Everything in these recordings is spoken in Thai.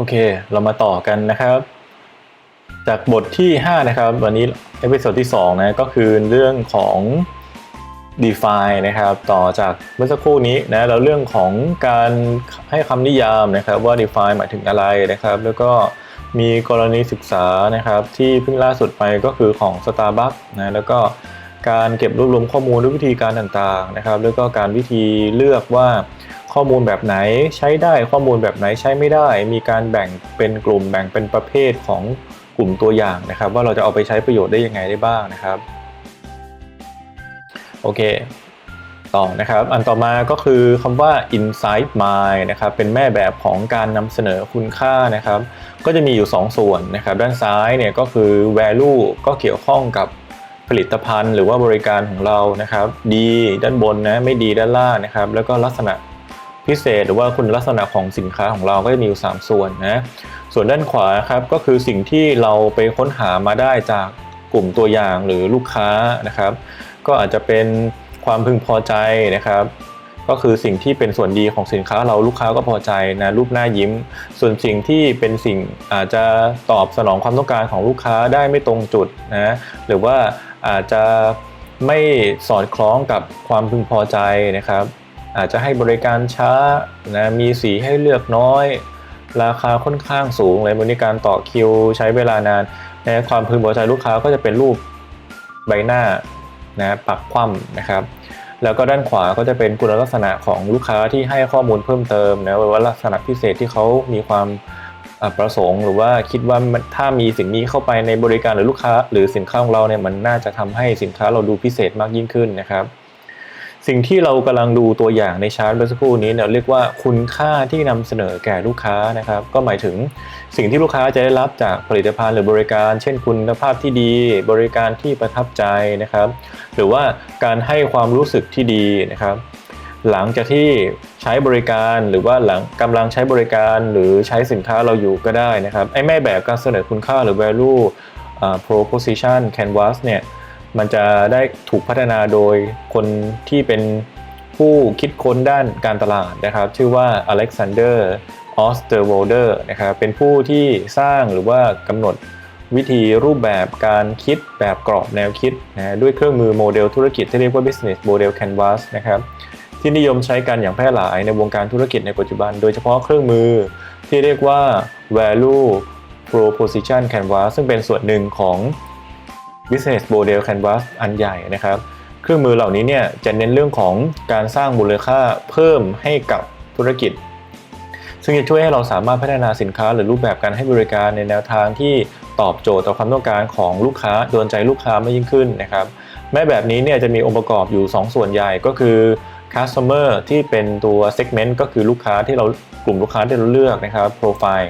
โอเค เรามาต่อกันนะครับ จากบทที่ 5 นะครับ วันนี้เอพิโซดที่2นะก็คือเรื่องของ define นะครับ ต่อจากเมื่อสักครู่นี้นะแล้วเรื่องของการให้คำนิยามนะครับว่า define หมายถึงอะไรนะครับ แล้วก็มีกรณีศึกษานะครับที่เพิ่งล่าสุดไปก็คือของ Starbucks นะแล้วก็การเก็บรวบรวมข้อมูลด้วยวิธีการต่างๆนะครับ แล้วก็การวิธีเลือกว่า ข้อมูลแบบไหนใช้ได้ข้อมูลแบบไหนใช้ไม่ได้ มีการแบ่งเป็นกลุ่มแบ่งเป็นประเภทของกลุ่มตัวอย่างนะครับ ว่าเราจะเอาไปใช้ประโยชน์ได้ยังไงได้บ้างนะครับโอเคต่อนะครับ อันต่อมาก็คือคำว่า insight mind นะครับ เป็นแม่แบบของการนำเสนอคุณค่านะครับ ก็จะมีอยู่ 2 ส่วนนะครับ ด้านซ้ายเนี่ยก็คือ value ก็เกี่ยวข้องกับผลิตภัณฑ์ หรือว่าบริการของเรานะครับ ดีด้านบนนะ ไม่ดีด้านล่างนะครับ แล้วก็ลักษณะ พิเศษ หรือว่าคุณลักษณะของสินค้าของเราก็จะมีอยู่ 3 ส่วนนะ ส่วนด้านขวาครับก็คือสิ่งที่เราไปค้นหามาได้จากกลุ่มตัวอย่างหรือลูกค้านะครับ ก็อาจจะเป็นความพึงพอใจนะครับ ก็คือสิ่งที่เป็นส่วนดีของสินค้าเราลูกค้าก็พอใจนะรูปหน้ายิ้ม ส่วนสิ่งที่เป็นสิ่งอาจจะตอบสนองความต้องการของลูกค้าได้ไม่ตรงจุดนะหรือว่าอาจจะไม่สอดคล้องกับความพึงพอใจนะครับ อาจจะให้บริการช้านะมีสีให้เลือกน้อย ราคาค่อนข้างสูงเลยบริการต่อคิวใช้เวลานานนะความพึงพอใจลูกค้าก็จะเป็นรูปใบหน้านะปักคว่ำนะครับแล้วก็ด้านขวาก็จะเป็นคุณลักษณะของลูกค้าที่ให้ข้อมูลเพิ่มเติมนะว่าลักษณะพิเศษที่เขามีความประสงค์หรือว่าคิดว่าถ้ามีสิ่งนี้เข้าไปในบริการหรือลูกค้า หรือสินค้าของเราเนี่ยมันน่าจะทำให้สินค้าเราดูพิเศษมากยิ่งขึ้นนะครับ สิ่งที่เรากำลังดูตัวอย่างในชาร์ตเมื่อสักครู่นี้เนี่ยเรียกว่าคุณค่าที่นำเสนอแก่ลูกค้านะครับ ก็หมายถึงสิ่งที่ลูกค้าจะได้รับจากผลิตภัณฑ์หรือบริการ เช่นคุณภาพที่ดี บริการที่ประทับใจนะครับ หรือว่าการให้ความรู้สึกที่ดีนะครับ หลังจากที่ใช้บริการหรือว่าหลังกำลังใช้บริการหรือใช้สินค้าเราอยู่ก็ได้นะครับไอ้แม่แบบการเสนอคุณค่าหรือ value proposition canvas เนี่ย มันจะได้ถูกพัฒนาโดยคนที่เป็นผู้คิดค้นด้านการตลาดนะครับ ชื่อว่า Alexander Osterwalder นะครับเป็นผู้ที่สร้างหรือว่ากำหนดวิธีรูปแบบการคิดแบบกรอบแนวคิดนะด้วยเครื่องมือโมเดลธุรกิจที่เรียกว่า business model canvas นะครับที่นิยมใช้กันอย่างแพร่หลายในวงการธุรกิจในปัจจุบัน โดยเฉพาะเครื่องมือที่เรียกว่า value proposition canvas ซึ่งเป็นส่วนหนึ่งของ business model canvas อันใหญ่นะครับ เครื่องมือเหล่านี้เนี่ยจะเน้นเรื่องของการสร้างมูลค่าเพิ่มให้กับธุรกิจ ซึ่งจะช่วยให้เราสามารถพัฒนาสินค้าหรือรูปแบบการให้บริการในแนวทางที่ตอบโจทย์ต่อความต้องการของลูกค้าโดนใจลูกค้ามากยิ่งขึ้นนะครับ แม้แบบนี้เนี่ยจะมีองค์ประกอบอยู่ 2 ส่วนใหญ่ก็คือ customer ที่เป็นตัว segment ก็คือลูกค้าที่เรากลุ่มลูกค้าที่เราเลือกนะครับ profile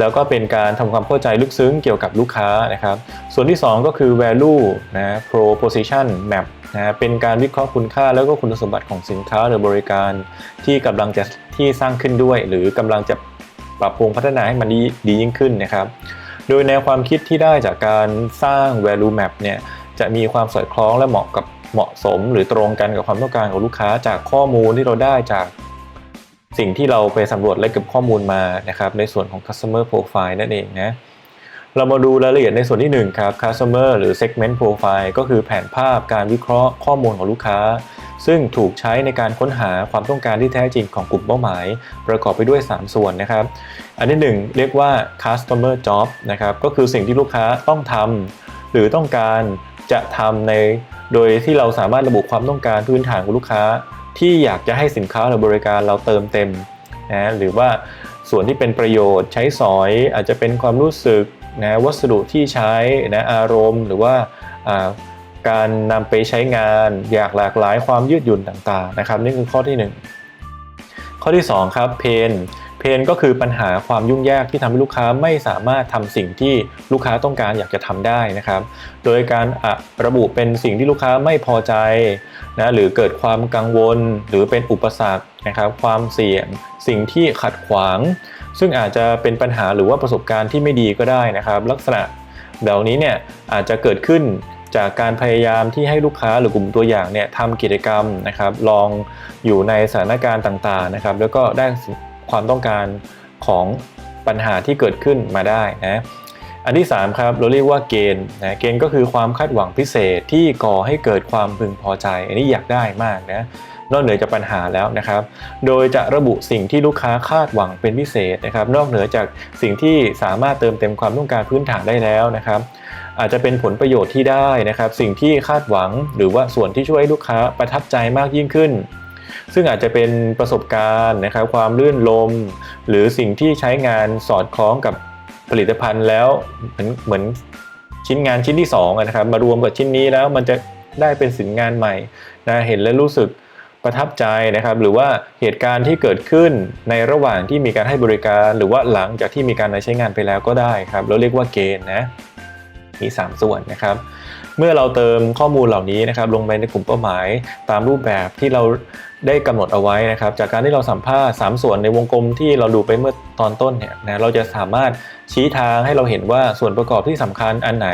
แล้วก็เป็นการทำความเข้าใจลึกซึ้งเกี่ยวกับลูกค้านะครับ ส่วนที่ 2 ก็คือ value นะ proposition map นะเป็นการวิเคราะห์คุณค่าแล้วก็คุณสมบัติของสินค้าหรือบริการที่กำลังจะที่สร้างขึ้นด้วย หรือกำลังจะปรับปรุงพัฒนาให้มันดีดียิ่งขึ้นนะครับ โดยแนวความคิดที่ได้จากการสร้าง value map เนี่ยจะมีความสอดคล้องและเหมาะกับเหมาะสม หรือตรงกันกับความต้องการของลูกค้าจากข้อมูลที่เราได้จาก สิ่งที่เราไปสำรวจและเก็บข้อมูลมานะครับในส่วนของ customer profile นั่นเองนะเรามาดูรายละเอียดในส่วนที่1ครับ customer หรือ segment profile ก็คือแผนภาพการวิเคราะห์ข้อมูลของลูกค้า ซึ่งถูกใช้ในการค้นหาความต้องการที่แท้จริงของกลุ่มเป้าหมาย ประกอบไปด้วย 3 ส่วนนะครับ อันที่ 1 เรียกว่า customer job นะครับก็คือสิ่งที่ลูกค้าต้องทำหรือต้องการจะทำในโดยที่เราสามารถระบุความต้องการพื้นฐานของลูกค้า ที่อยากจะให้สินค้าหรือบริการเราเติมเต็มนะหรือว่าส่วนที่เป็นประโยชน์ใช้สอยอาจจะเป็นความรู้สึกนะวัสดุที่ใช้นะอารมณ์ หรือว่าการนำไปใช้งานอยากหลากหลายความยืดหยุ่นต่างๆนะครับนี่คือข้อที่ 1 ข้อที่ 2 ครับเพน เพนก็คือปัญหาความยุ่งยากที่ทำให้ลูกค้าไม่สามารถทำสิ่งที่ลูกค้าต้องการอยากจะทำได้นะครับ โดยการระบุเป็นสิ่งที่ลูกค้าไม่พอใจนะหรือเกิดความกังวล หรือเป็นอุปสรรคนะครับ ความเสี่ยง สิ่งที่ขัดขวาง ซึ่งอาจจะเป็นปัญหาหรือว่าประสบการณ์ที่ไม่ดีก็ได้นะครับ ลักษณะเหล่านี้เนี่ยอาจจะเกิดขึ้นจากการพยายามที่ให้ลูกค้าหรือกลุ่มตัวอย่างเนี่ยทำกิจกรรมนะครับ ลองอยู่ในสถานการณ์ต่างๆนะครับ แล้วก็ได้ ความต้องการของปัญหาที่เกิดขึ้นมาได้นะอันที่3ครับเราเรียกว่าเกณฑ์นะเกณฑ์ก็คือความคาดหวังพิเศษที่ก่อให้เกิดความพึงพอใจ อันนี้อยากได้มากนะนอกเหนือจากปัญหาแล้วนะครับ โดยจะระบุสิ่งที่ลูกค้าคาดหวังเป็นพิเศษนะครับ นอกเหนือจากสิ่งที่สามารถเติมเต็มความต้องการพื้นฐานได้แล้วนะครับ อาจจะเป็นผลประโยชน์ที่ได้นะครับ สิ่งที่คาดหวังหรือว่าส่วนที่ช่วยให้ลูกค้าประทับใจมากยิ่งขึ้น ซึ่งอาจจะเป็นประสบการณ์นะครับความลื่นลม หรือสิ่งที่ใช้งานสอดคล้องกับผลิตภัณฑ์แล้วเหมือนเหมือนชิ้นงานชิ้นที่2อะนะครับมารวมกับชิ้นนี้แล้วมันจะได้เป็นสินงานใหม่นะเห็นแล้วรู้สึกประทับใจนะครับ หรือว่าเหตุการณ์ที่เกิดขึ้นในระหว่างที่มีการให้บริการ หรือว่าหลังจากที่มีการใช้งานไปแล้วก็ได้ครับเราเรียกว่าเกณฑ์นะมี 3 ส่วนนะครับ เมื่อเราเติมข้อมูลเหล่านี้นะครับ ลงไปในกลุ่มเป้าหมายตามรูปแบบที่เรา ได้กำหนดเอาไว้นะครับ จากการที่เราสัมภาษณ์3ส่วนในวงกลมที่เราดูไปเมื่อตอนต้นเนี่ยนะเราจะสามารถชี้ทางให้เราเห็นว่าส่วนประกอบที่สำคัญอันไหน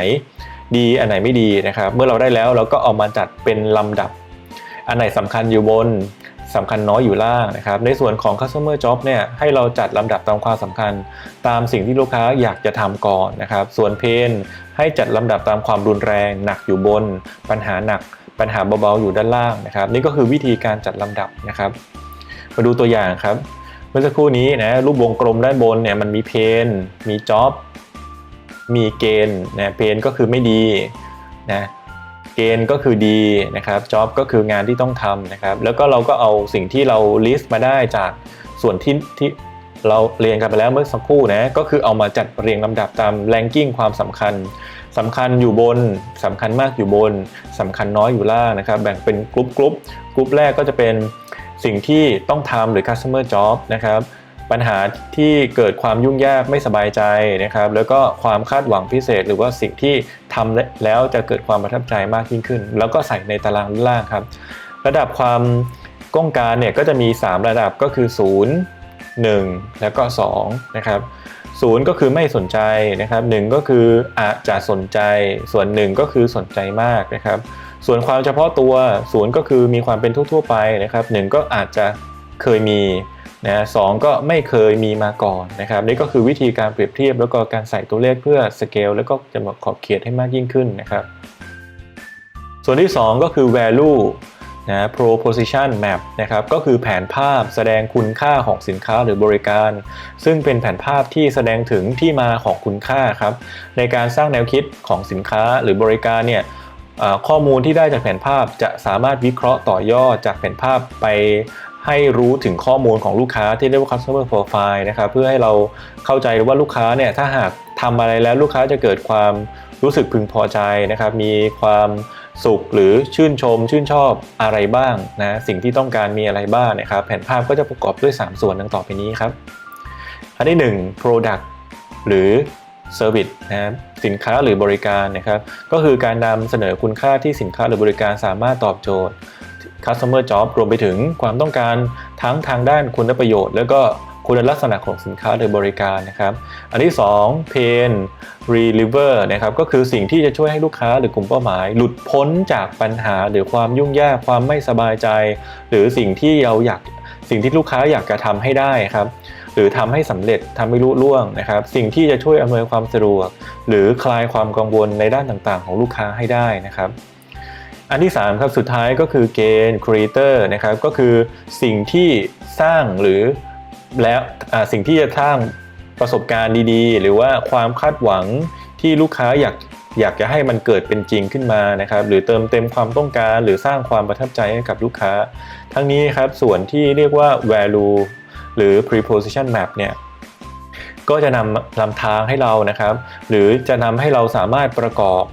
ดีอันไหนไม่ดีนะครับ เมื่อเราได้แล้วเราก็เอามาจัดเป็นลำดับ อันไหนสำคัญอยู่บน สำคัญน้อยอยู่ล่างนะครับ ในส่วนของ customer job เนี่ยให้เราจัดลำดับตามความสำคัญ ตามสิ่งที่ลูกค้าอยากจะทำก่อนนะครับ ส่วนเพนให้จัดลำดับตามความรุนแรง หนักอยู่บน ปัญหาหนัก ปัญหาเบาๆอยู่ด้านล่างนะครับ นี่ก็คือวิธีการจัดลำดับนะครับ มาดูตัวอย่างครับ เมื่อสักครู่นี้นะรูปวงกลมด้านบนเนี่ยมันมีเพนมีจ็อบมีเกณฑ์นะเพนก็คือไม่ดีนะ เกณฑ์ก็คือดีนะครับจ็อบก็คืองานที่ต้องทำนะครับ แล้วก็เราก็เอาสิ่งที่เราลิสต์มาได้จากส่วนที่ที่เราเรียนกันไปแล้วเมื่อสักครู่นะก็คือเอามาจัดเรียงลำดับตามแรงกิ้งความสำคัญสำคัญอยู่บนสำคัญมากอยู่บนสำคัญน้อยอยู่ล่างนะครับ แบ่งเป็นกลุ่มกลุ่มกลุ่มแรกก็จะเป็นสิ่งที่ต้องทำหรือ customer job นะครับ ปัญหาที่เกิดความยุ่งยากไม่สบายใจนะครับ แล้วก็ความคาดหวังพิเศษ หรือว่าสิ่งที่ทำแล้วจะเกิดความประทับใจมากยิ่งขึ้น แล้วก็ใส่ในตารางล่างครับ ระดับความก้องการเนี่ยก็จะมี 3 ระดับก็คือ 0 1 แล้วก็2นะครับศูนย์ก็คือไม่สนใจนะครับหก็คืออาจจะสนใจ ส่วน1ก็คือสนใจมากนะครับ ส่วนความเฉพาะตัวศูนย์ก็คือมีความเป็นทั่วๆไปนะครับหก็อาจจะเคยมี นะสก็ไม่เคยมีมาก่อนนะครับนี่ก็คือวิธีการเปรียบเทียบแล้วก็การใส่ตัวเลขเพื่อสเกลแล้วก็จะมาขอบเขตให้มากยิ่งขึ้นนะครับส่วนที่ 2 ก็คือ value นะ proposition map นะครับก็คือแผนภาพแสดงคุณค่าของสินค้าหรือบริการ ซึ่งเป็นแผนภาพที่แสดงถึงที่มาของคุณค่าครับในการสร้างแนวคิดของสินค้าหรือบริการเนี่ยข้อมูลที่ได้จากแผนภาพจะสามารถวิเคราะห์ต่อยอดจากแผนภาพไป ให้รู้ถึงข้อมูลของลูกค้าที่เรียกว่า customer profile นะครับเพื่อให้เราเข้าใจว่าลูกค้าเนี่ยถ้าหากทำอะไรแล้วลูกค้าจะเกิดความรู้สึกพึงพอใจนะครับ มีความสุขหรือชื่นชม ชื่นชอบอะไรบ้างนะสิ่งที่ต้องการมีอะไรบ้างนะครับ แผนภาพก็จะประกอบด้วย 3 ส่วนดังต่อไปนี้ครับ อันที่ 1 product หรือ service นะสินค้าหรือบริการนะครับ ก็คือการนำเสนอคุณค่าที่สินค้าหรือบริการสามารถตอบโจทย์ customer job รวมไปถึงความต้องการทั้งทางด้านคุณประโยชน์ แล้วก็คุณลักษณะของสินค้าหรือบริการนะครับ อันที่ 2 pain reliever นะครับก็คือสิ่งที่จะช่วยให้ลูกค้าหรือกลุ่มเป้าหมาย หลุดพ้นจากปัญหาหรือความยุ่งยากความไม่สบายใจ หรือสิ่งที่เราอยากสิ่งที่ลูกค้าอยากจะทำให้ได้ครับ หรือทำให้สำเร็จทำให้รุ่ล่วงนะครับ สิ่งที่จะช่วยอำนวยความสะดวก หรือคลายความกังวลในด้านต่างๆ ของลูกค้าให้ได้นะครับ อันที่3ครับสุดท้ายก็คือเกณฑ์ creator นะครับก็คือสิ่งที่สร้างหรือแล้วสิ่งที่จะสร้างประสบการณ์ดีๆ หรือว่าความคาดหวังที่ลูกค้าอยากอยากจะให้มันเกิดเป็นจริงขึ้นมานะครับหรือเติมเต็มความต้องการหรือสร้างความประทับใจให้กับลูกค้า ทั้งนี้ครับส่วนที่เรียกว่า value หรือ preposition map เนี่ยก็จะนำนำทางให้เรานะครับ หรือจะนำให้เราสามารถประกอบ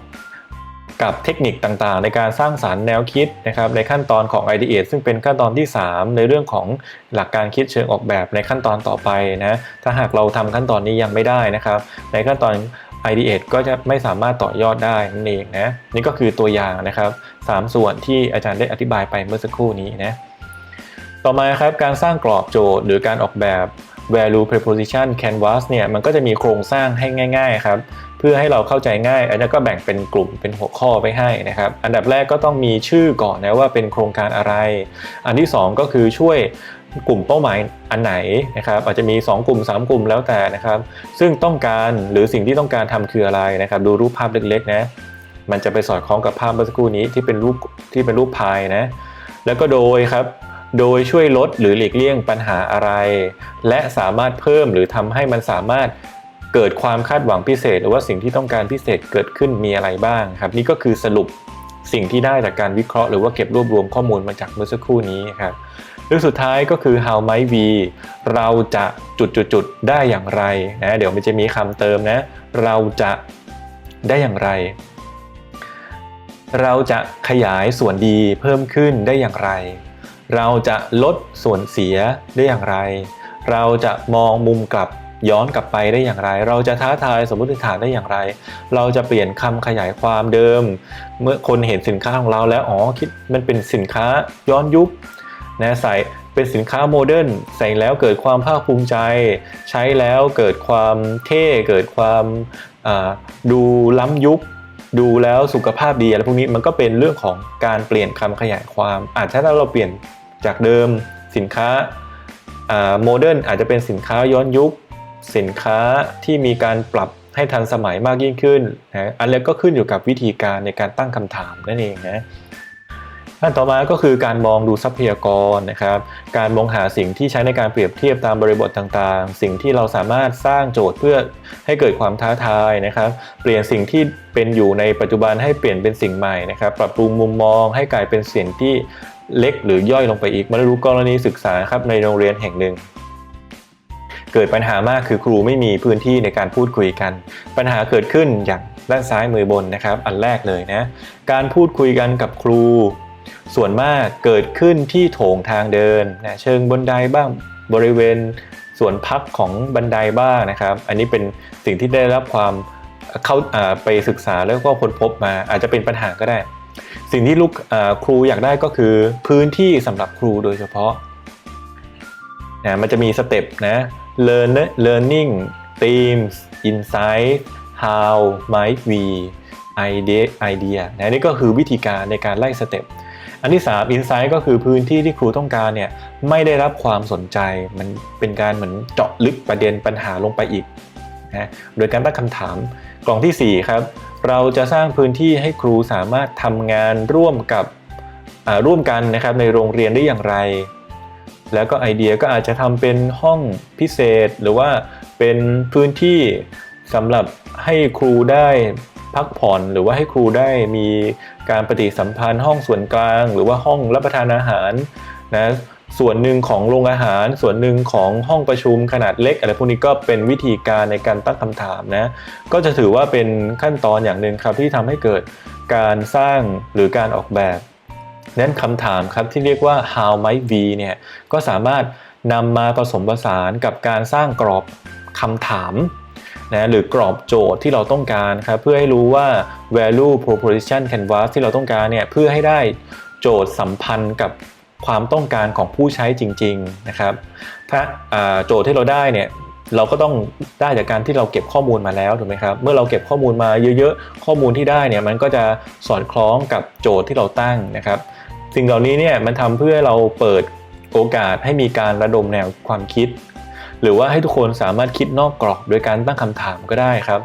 กับเทคนิคต่างๆ ในการสร้างสารรค์แนวคิดนะครับในขั้นตอนของ ideate ซึ่งเป็นขั้นตอนที่ 3 ในเรื่องของหลักการคิดเชิงออกแบบในขั้นตอนต่อไปนะถ้าหากเราทำขั้นตอนนี้ยังไม่ได้นะครับ ในขั้นตอน ideate ก็จะไม่สามารถต่อยอดได้นั่นเองนะนี่ก็คือตัวอย่างนะครับ3ส่วนที่อาจารย์ได้อธิบายไปเมื่อสักครู่นี้นะต่อมาครับการสร้างกรอบโจทย์หรือการออกแบบ value preposition canvas เนี่ยมันก็จะมีโครงสร้างให้ง่ายๆครับเพื่อให้เราเข้าใจง่าย อันนี้ก็แบ่งเป็นกลุ่มเป็นหัวข้อไปให้นะครับ อันดับแรกก็ต้องมีชื่อก่อนนะว่าเป็นโครงการอะไร อันที่ 2 ก็คือช่วยกลุ่มเป้าหมายอันไหนนะครับอาจจะมี 2 กลุ่ม 3 กลุ่มแล้วแต่นะครับ ซึ่งต้องการหรือสิ่งที่ต้องการทำคืออะไรนะครับ ดูรูปภาพเล็กๆนะมันจะไปสอดคล้องกับภาพเมื่อสักครู่นี้ที่เป็นรูปที่เป็นรูปพายนะแล้วก็โดยครับ โดยช่วยลดหรือหลีกเลี่ยงปัญหาอะไร และสามารถเพิ่มหรือทำให้มันสามารถเกิดความคาดหวังพิเศษ หรือว่าสิ่งที่ต้องการพิเศษเกิดขึ้นมีอะไรบ้างครับ นี่ก็คือสรุปสิ่งที่ได้จากการวิเคราะห์หรือว่าเก็บรวบรวมข้อมูลมาจากเมื่อสักครู่นี้ครับเรื่องสุดท้ายก็คือ how might we เราจะจุดๆๆได้อย่างไรนะเดี๋ยวมันจะมีคำเติมนะ เราจะได้อย่างไร เราจะขยายส่วนดีเพิ่มขึ้นได้อย่างไร เราจะลดส่วนเสียได้อย่างไร เราจะมองมุมกลับย้อนกลับไปได้อย่างไร เราจะท้าทายสมมติฐานได้อย่างไร เราจะเปลี่ยนคำขยายความเดิม เมื่อคนเห็นสินค้าของเราแล้วอ๋อคิดมันเป็นสินค้าย้อนยุคนะใส่เป็นสินค้าโมเดิร์นใส่แล้วเกิดความภาคภูมิใจ ใช้แล้วเกิดความเท่เกิดความดูล้ำยุค ดูแล้วสุขภาพดีอะไรพวกนี้มันก็เป็นเรื่องของการเปลี่ยนคำขยายความอาจจะถ้าเราเปลี่ยน จากเดิมสินค้าโมเดิร์นอาจจะเป็นสินค้าย้อนยุค สินค้าที่มีการปรับให้ทันสมัยมากยิ่งขึ้นนะอันนี้ก็ขึ้นอยู่กับวิธีการในการตั้งคำถามนั่นเองนะอันต่อมาก็คือการมองดูทรัพยากรนะครับ การมองหาสิ่งที่ใช้ในการเปรียบเทียบตามบริบทต่างๆ สิ่งที่เราสามารถสร้างโจทย์เพื่อให้เกิดความท้าทายนะครับ เปลี่ยนสิ่งที่เป็นอยู่ในปัจจุบันให้เปลี่ยนเป็นสิ่งใหม่นะครับ ปรับปรุงมุมมองให้กลายเป็นสิ่งที่ เล็กหรือย่อยลงไปอีกมารู้กรณีศึกษาครับในโรงเรียนแห่งหนึ่ง เกิดปัญหามากคือครูไม่มีพื้นที่ในการพูดคุยกัน ปัญหาเกิดขึ้นอย่างด้านซ้ายมือบนนะครับ อันแรกเลยนะ การพูดคุยกันกับครู ส่วนมากเกิดขึ้นที่โถงทางเดินนะเชิงบนไดบ้างบริเวณส่วนพักของบันไดบ้างนะครับ อันนี้เป็นสิ่งที่ได้รับความเข้าอ่าไปศึกษาแล้วก็ค้นพบมาอาจจะเป็นปัญหาก็ได้ สิ่งที่ลูกครูอยากได้ก็คือพื้นที่สำหรับครูโดยเฉพาะนะมันจะมีสเต็ปนะ learn learning themes insight how might we idea idea นะนี่ก็คือวิธีการในการไล่สเต็ปอันที่ 3 insight ก็คือพื้นที่ที่ครูต้องการเนี่ยไม่ได้รับความสนใจ มันเป็นการเหมือนเจาะลึกประเด็นปัญหาลงไปอีกนะโดยการตั้งคำถามกล่องทีสี่4 ครับ เราจะสร้างพื้นที่ให้ครูสามารถทำงานร่วมกับร่วมกันนะครับในโรงเรียนได้อย่างไร แล้วก็ไอเดียก็อาจจะทำเป็นห้องพิเศษ หรือว่าเป็นพื้นที่สำหรับให้ครูได้พักผ่อนหรือว่าให้ครูได้มีการปฏิสัมพันธ์ห้องส่วนกลาง หรือว่าห้องรับประทานอาหารนะ ส่วนหนึ่งของโรงอาหาร ส่วนหนึ่งของห้องประชุมขนาดเล็กอะไรพวกนี้ก็เป็นวิธีการในการตั้งคำถามนะก็จะถือว่าเป็นขั้นตอนอย่างหนึ่งครับที่ทำให้เกิดการสร้างหรือการออกแบบนั้นคำถามครับที่เรียกว่า how might we เนี่ยก็สามารถนำมาผสมผสานกับการสร้างกรอบคำถามนะหรือกรอบโจทย์ที่เราต้องการครับเพื่อให้รู้ว่า value proposition canvas ที่เราต้องการเนี่ยเพื่อให้ได้โจทย์สัมพันธ์กับ ความต้องการของผู้ใช้จริง ๆนะครับ ถ้าโจทย์ที่เราได้เนี่ยเราก็ต้องได้จากการที่เราเก็บข้อมูลมาแล้วถูกไหมครับ เมื่อเราเก็บข้อมูลมาเยอะๆ ข้อมูลที่ได้เนี่ยมันก็จะสอดคล้องกับโจทย์ที่เราตั้งนะครับ สิ่งเหล่านี้เนี่ยมันทำเพื่อเราเปิดโอกาสให้มีการระดมแนวความคิด หรือว่าให้ทุกคนสามารถคิดนอกกรอบโดยการตั้งคำถามก็ได้ครับ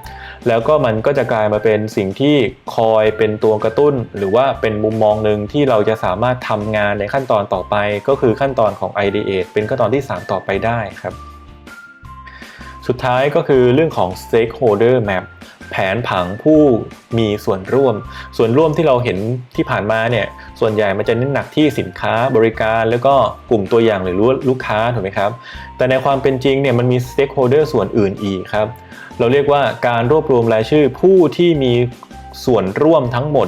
แล้วก็มันก็จะกลายมาเป็นสิ่งที่คอยเป็นตัวกระตุ้น หรือว่าเป็นมุมมองหนึ่งที่เราจะสามารถทำงานในขั้นตอนต่อไป ก็คือขั้นตอนของ ideate เป็นขั้นตอนที่ 3 ต่อไปได้ครับ สุดท้ายก็คือเรื่องของ stakeholder map แผนผังผู้มีส่วนร่วม ส่วนร่วมที่เราเห็นที่ผ่านมาเนี่ยส่วนใหญ่มันจะเน้นหนักที่สินค้าบริการ แล้วก็กลุ่มตัวอย่างหรือลูกค้าถูกไหมครับ แต่ในความเป็นจริงเนี่ยมันมี stakeholder ส่วนอื่นอีกครับ เราเรียกว่าการรวบรวมรายชื่อผู้ที่มีส่วนร่วมทั้งหมด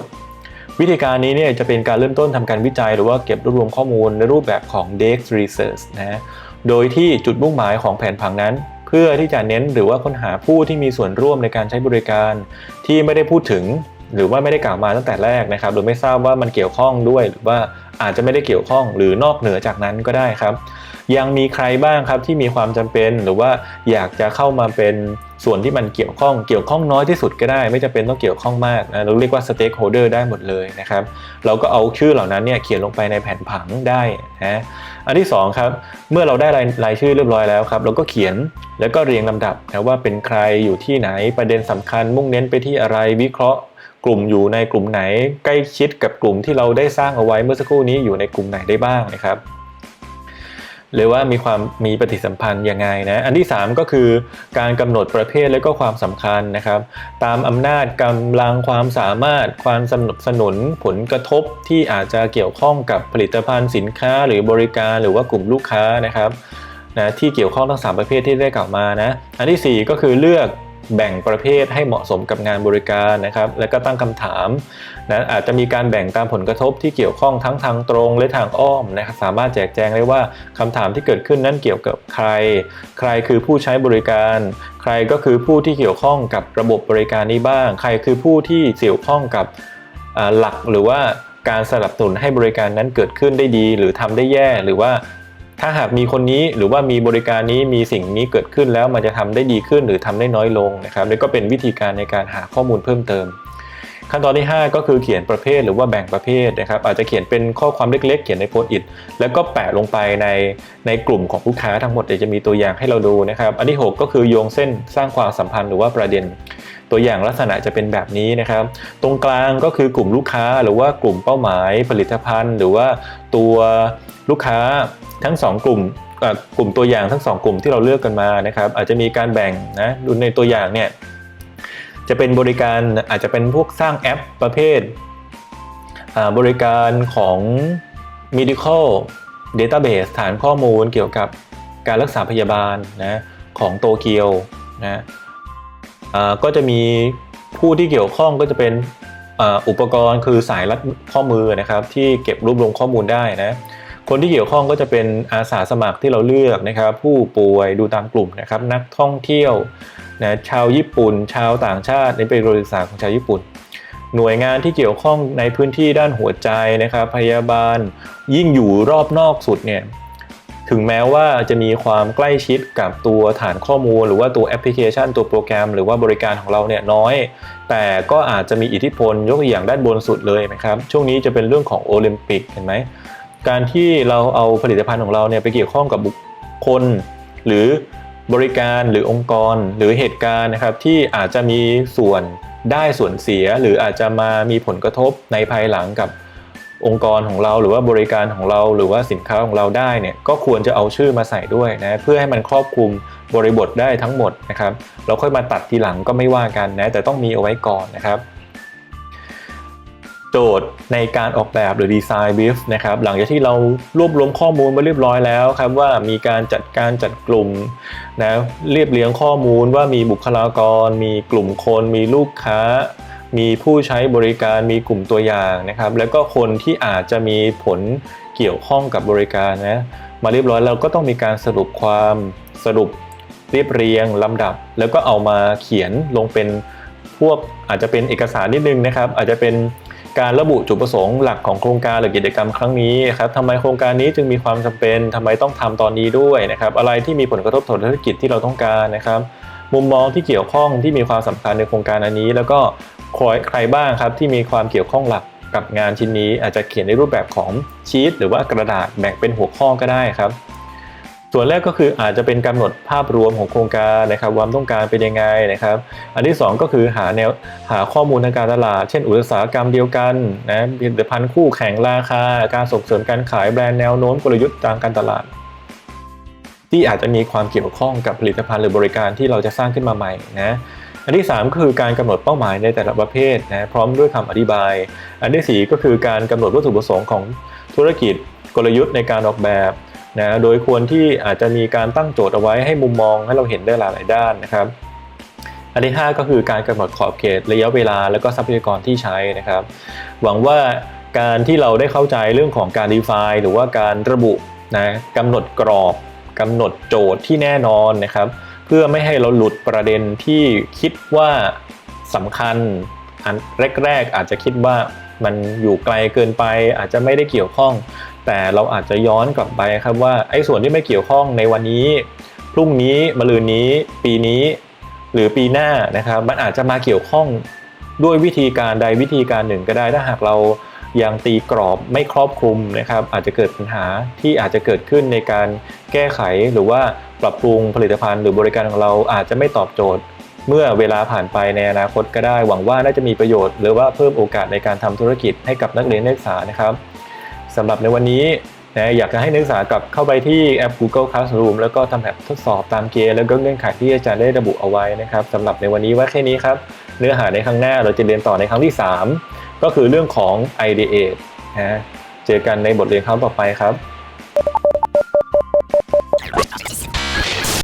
วิธีการนี้เนี่ยจะเป็นการเริ่มต้นทำการวิจัย หรือว่าเก็บรวบรวมข้อมูลในรูปแบบของ Dex Research นะโดยที่จุดมุ่งหมายของแผนผังนั้น เพื่อที่จะเน้นหรือว่าค้นหาผู้ที่มีส่วนร่วมในการใช้บริการที่ไม่ได้พูดถึง หรือว่าไม่ได้กล่าวมาตั้งแต่แรกนะครับ โดยไม่ทราบว่ามันเกี่ยวข้องด้วย หรือว่าอาจจะไม่ได้เกี่ยวข้อง หรือนอกเหนือจากนั้นก็ได้ครับ ยังมีใครบ้างครับที่มีความจำเป็นหรือว่าอยากจะเข้ามาเป็น ส่วนที่มันเกี่ยวข้องเกี่ยวข้องน้อยที่สุดก็ได้ ไม่จำเป็นต้องเกี่ยวข้องมากนะเราเรียกว่า stakeholder ได้หมดเลยนะครับเราก็เอาชื่อเหล่านั้นเนี่ยเขียนลงไปในแผ่นผังได้นะอันที่2ครับเมื่อเราได้รายรายชื่อเรียบร้อยแล้วครับเราก็เขียนแล้วก็เรียงลำดับนะว่าเป็นใครอยู่ที่ไหนประเด็นสำคัญ มุ่งเน้นไปที่อะไรวิเคราะห์กลุ่มอยู่ในกลุ่มไหนใกล้ชิดกับกลุ่มที่เราได้สร้างเอาไว้เมื่อสักครู่นี้อยู่ในกลุ่มไหนได้บ้างนะครับ หรือว่ามีความมีปฏิสัมพันธ์ยังไงนะอันที่ 3 ก็คือการกำหนดประเภทและก็ความสำคัญนะครับ ตามอำนาจกำลังความสามารถความสนับสนุนผลกระทบที่อาจจะเกี่ยวข้องกับผลิตภัณฑ์สินค้า หรือบริการหรือว่ากลุ่มลูกค้านะครับนะที่เกี่ยวข้องทั้ง 3 ประเภทที่ได้กล่าวมานะอันทีสี่4 ก็คือเลือก แบ่งประเภทให้เหมาะสมกับงานบริการนะครับ แล้วก็ตั้งคำถามนะอาจจะมีการแบ่งตามผลกระทบที่เกี่ยวข้องทั้งทางตรงและทางอ้อมนะครับสามารถแจกแจงได้ว่าคำถามที่เกิดขึ้นนั้นเกี่ยวกับใคร ใครคือผู้ใช้บริการ ใครก็คือผู้ที่เกี่ยวข้องกับระบบบริการนี้บ้าง ใครคือผู้ที่เกี่ยวข้องกับหลักหรือว่าการสนับสนุนให้บริการนั้นเกิดขึ้นได้ดี หรือทำได้แย่หรือว่า ถ้าหากมีคนนี้หรือว่ามีบริการนี้มีสิ่งนี้เกิดขึ้นแล้วมันจะทำได้ดีขึ้นหรือทำได้น้อยลงนะครับนี่ก็เป็นวิธีการในการหาข้อมูลเพิ่มเติม ขั้นตอนที่ 5 ก็คือเขียนประเภทหรือว่าแบ่งประเภทนะครับ อาจจะเขียนเป็นข้อความเล็ก ๆ เขียนในโพสต์อิทแล้วก็แปะลงไปในในกลุ่มของลูกค้าทั้งหมดเดี๋ยวจะมีตัวอย่างให้เราดูนะครับ อันที่ 6 ก็คือโยงเส้นสร้างความสัมพันธ์หรือว่าประเด็นตัวอย่างลักษณะจะเป็นแบบนี้นะครับ ตรงกลางก็คือกลุ่มลูกค้าหรือว่ากลุ่มเป้าหมายผลิตภัณฑ์ หรือว่าตัวลูกค้า ทั้ง 2 กลุ่มกลุ่มตัวอย่างทั้ง 2 กลุ่มที่เราเลือกกันมานะครับอาจจะมีการแบ่งนะดูในตัวอย่างเนี่ยจะเป็นบริการอาจจะเป็นพวกสร้างแอปประเภท บริการของ medical database ฐานข้อมูลเกี่ยวกับการรักษาพยาบาลนะของโตเกียวนะก็จะมีผู้ที่เกี่ยวข้องก็จะเป็นอุปกรณ์คือสายรัดข้อมือนะครับที่เก็บรวบรวมข้อมูลได้นะ คนที่เกี่ยวข้องก็จะเป็นอาสาสมัครที่เราเลือกนะครับ ผู้ป่วยดูตามกลุ่มนะครับ นักท่องเที่ยวนะชาวญี่ปุ่น ชาวต่างชาติในเป็นบริษัทของชาวญี่ปุ่น หน่วยงานที่เกี่ยวข้องในพื้นที่ด้านหัวใจนะครับ พยาบาลยิ่งอยู่รอบนอกสุดเนี่ยถึงแม้ว่าจะมีความใกล้ชิดกับตัวฐานข้อมูล หรือว่าตัวแอปพลิเคชันตัวโปรแกรม หรือว่าบริการของเราเนี่ยน้อย แต่ก็อาจจะมีอิทธิพลยกตัวอย่างด้านบนสุดเลยนะครับ ช่วงนี้จะเป็นเรื่องของโอลิมปิกเห็นไหม การที่เราเอาผลิตภัณฑ์ของเราเนี่ยไปเกี่ยวข้องกับบุคคล หรือบริการหรือองค์กร หรือเหตุการณ์นะครับที่อาจจะมีส่วนได้ส่วนเสีย หรืออาจจะมามีผลกระทบในภายหลังกับองค์กรของเรา หรือว่าบริการของเราหรือว่าสินค้าของเราได้เนี่ยก็ควรจะเอาชื่อมาใส่ด้วยนะเพื่อให้มันครอบคลุมบริบทได้ทั้งหมดนะครับเราค่อยมาตัดทีหลังก็ไม่ว่ากันนะแต่ต้องมีเอาไว้ก่อนนะครับ โจทย์ในการออกแบบหรือดีไซน์บิฟนะครับหลังจากที่เรารวบรวมข้อมูลมาเรียบร้อยแล้วครับว่ามีการจัดการจัดกลุ่มนะเรียบเรียงข้อมูลว่ามีบุคลากร มีกลุ่มคน มีลูกค้า มีผู้ใช้บริการมีกลุ่มตัวอย่างนะครับ แล้วก็คนที่อาจจะมีผลเกี่ยวข้องกับบริการนะมาเรียบร้อยเราก็ต้องมีการสรุปความสรุปเรียบเรียงลำดับ แล้วก็เอามาเขียนลงเป็นพวกอาจจะเป็นเอกสารนิดนึงนะครับ อาจจะเป็น การระบุจุดประสงค์หลักของโครงการหรือกิจกรรมครั้งนี้ครับทำไมโครงการนี้จึงมีความจำเป็นทำไมต้องทำตอนนี้ด้วยนะครับ อะไรที่มีผลกระทบต่อธุรกิจที่เราต้องการนะครับ มุมมองที่เกี่ยวข้องที่มีความสำคัญในโครงการอันนี้ แล้วก็ใครบ้างครับที่มีความเกี่ยวข้องหลักกับงานชิ้นนี้ อาจจะเขียนในรูปแบบของชีตหรือว่ากระดาษแบ่งเป็นหัวข้อก็ได้ครับ ส่วนแรกก็คืออาจจะเป็นกำหนดภาพรวมของโครงการนะครับความต้องการเป็นยังไงนะครับ อันที่ 2 ก็คือหาแนวหาข้อมูลทางการตลาด เช่นอุตสาหกรรมเดียวกันนะผลิตภัณฑ์คู่แข่งราคา การส่งเสริมการขายแบรนด์แนวโน้มกลยุทธ์ทางการตลาด ที่อาจจะมีความเกี่ยวข้องกับผลิตภัณฑ์หรือบริการที่เราจะสร้างขึ้นมาใหม่นะอันที่ 3 ก็คือการกำหนดเป้าหมายในแต่ละประเภทนะพร้อมด้วยคำอธิบาย อันที่ 4 ก็คือการกำหนดวัตถุประสงค์ของธุรกิจกลยุทธ์ในการออกแบบ นะโดยควรที่อาจจะมีการตั้งโจทย์เอาไว้ให้มุมมองให้เราเห็นได้หลาย ๆ ด้านนะครับ อันที่ 5 ก็คือการกำหนดขอบเขตระยะเวลา และก็ทรัพยากรที่ใช้นะครับ หวังว่าการที่เราได้เข้าใจเรื่องของการ define หรือว่าการระบุนะกำหนดกรอบกำหนดโจทย์ที่แน่นอนนะครับ เพื่อไม่ให้เราหลุดประเด็นที่คิดว่าสำคัญอันแรก ๆ อาจจะคิดว่ามันอยู่ไกลเกินไปอาจจะไม่ได้เกี่ยวข้อง แต่เราอาจจะย้อนกลับไปครับว่าไอ้ส่วนที่ไม่เกี่ยวข้องในวันนี้ พรุ่งนี้มะรืนนี้ ปีนี้หหรือปีหน้านะครับ มันอาจจะมาเกี่ยวข้องด้วยวิธีการใดวิธีการหนึ่งก็ได้ถ้าหากเรายังตีกรอบไม่ครอบคลุมนะครับ อาจจะเกิดปัญหาที่อาจจะเกิดขึ้นในการแก้ไขหรือว่าปรับปรุงผลิตภัณฑ์หรือบริการของเราอาจจะไม่ตอบโจทย์ เมื่อเวลาผ่านไปในอนาคตก็ได้ หวังว่าน่าจะมีประโยชน์ หรือว่าเพิ่มโอกาสในการทำธุรกิจให้กับนักเรียนนักศึกษานะครับ สำหรับในวันนี้นะอยากจะให้นักศึกษากลับเข้าไปที่แอป Google Classroom แล้วก็ทำแบบทดสอบตามเกณฑ์แล้วก็เงื่อนไขที่อาจารย์ได้ระบุเอาไว้นะครับสำหรับในวันนี้ไว้แค่นี้ครับ เนื้อหาในครั้งหน้าเราจะเรียนต่อในครั้งที่ 3 ก็คือเรื่องของ IDEA นะเจอกันในบทเรียนครั้งต่อไปครับ